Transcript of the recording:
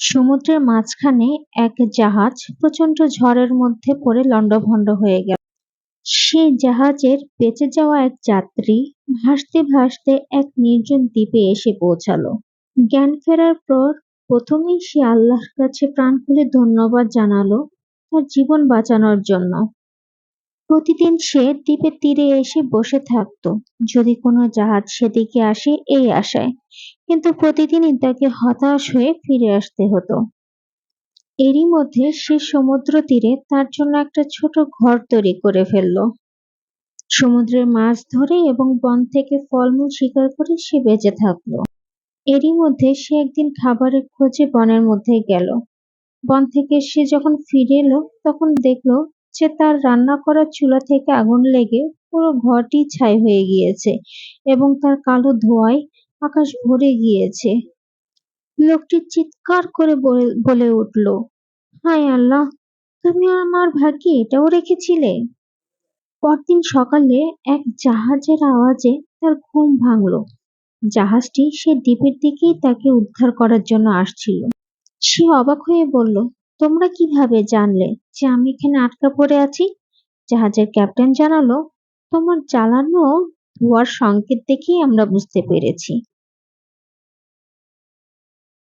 সমুদ্রের মাঝখানে এক জাহাজ প্রচণ্ড ঝড়ের মধ্যে পড়ে লণ্ডভণ্ড হয়ে গেল। সে জাহাজের বেঁচে যাওয়া এক যাত্রী ভাসতে ভাসতে এক নির্জন দ্বীপে এসে পৌঁছালো। জ্ঞান ফেরার পর প্রথমেই সে আল্লাহর কাছে প্রাণ খুলে ধন্যবাদ জানালো তার জীবন বাঁচানোর জন্য। প্রতিদিন সে দ্বীপের তীরে এসে বসে থাকত। যদি কোনো জাহাজ সেদিকে আসে, এই আশায়। কিন্তু প্রতিদিনই তাকে হতাশ হয়ে ফিরে আসতে হতো। এরই মধ্যে সে সমুদ্র তীরে তার জন্য একটা ছোট ঘর তৈরি করে ফেলল। সমুদ্রের মাছ ধরে এবং বন থেকে ফলমূল শিকার করে সে বেঁচে থাকল। এরই মধ্যে সে একদিন খাবারের খোঁজে বনের মধ্যে গেল। বন থেকে সে যখন ফিরে এলো, তখন দেখল যে তার রান্না করা চুলা থেকে আগুন লেগে পুরো ঘরটি ছাই হয়ে গিয়েছে এবং তার কালো ধোঁয়ায় আকাশ ভরে গিয়েছে। লোকটি চিৎকার করে বলে উঠল, হায় আল্লাহ, তুমি আমার ভাগ্যে এটাও রেখেছিলে? পরদিন সকালে এক জাহাজের আওয়াজে তার ঘুম ভাঙল। জাহাজটি সে দ্বীপের দিকেই তাকে উদ্ধার করার জন্য আসছিল। সে অবাক হয়ে বলল, তোমরা কীভাবে জানলে যে আমি এখানে আটকা পড়ে আছি? জাহাজের ক্যাপ্টেন জানালো, তোমার জ্বালানো ধোয়ার সংকেত দেখেই আমরা বুঝতে পেরেছি।